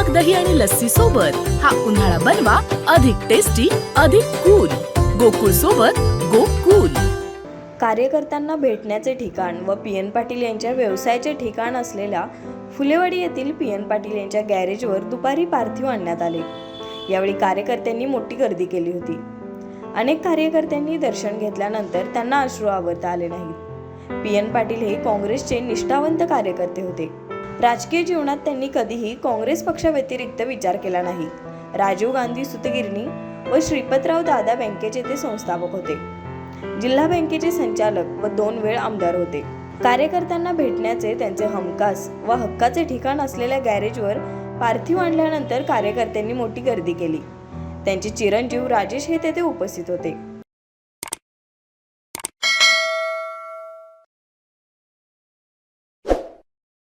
दही आणि लस्सी सोबत हा उन्हाळा बनवा अधिक टेस्टी अधिक कूल गोकुळ सोबत गोकुल. कार्यकर्त्यांना भेटण्याचे ठिकाण व पी एन पाटील यांच्या व्यवसायाचे ठिकाण असलेल्या फुलेवाडी येथील पी एन पाटील यांच्या गॅरेजवर दुपारी पार्थिव आणण्यात आले. यावेळी कार्यकर्त्यांनी मोठी गर्दी केली होती. अनेक कार्यकर्त्यांनी दर्शन घेतल्यानंतर त्यांना अश्रू आवरता आले नाहीत. पी एन पाटील हे काँग्रेसचे निष्ठावंत कार्यकर्ते होते. राजकीय जीवनात त्यांनी कधीही काँग्रेस पक्षाव्यतिरिक्त विचार केला नाही. राजीव गांधी सुतगिरणी व श्रीपतराव दादा बँकेचे ते संस्थापक होते. जिल्हा बँकेचे संचालक व दोन वेळ आमदार होते. कार्यकर्त्यांना भेटण्याचे त्यांचे हमखास व हक्काचे ठिकाण असलेल्या गॅरेजवर पार्थिव आणल्यानंतर कार्यकर्त्यांनी मोठी गर्दी केली. त्यांचे चिरंजीव राजेश हे तेथे उपस्थित होते.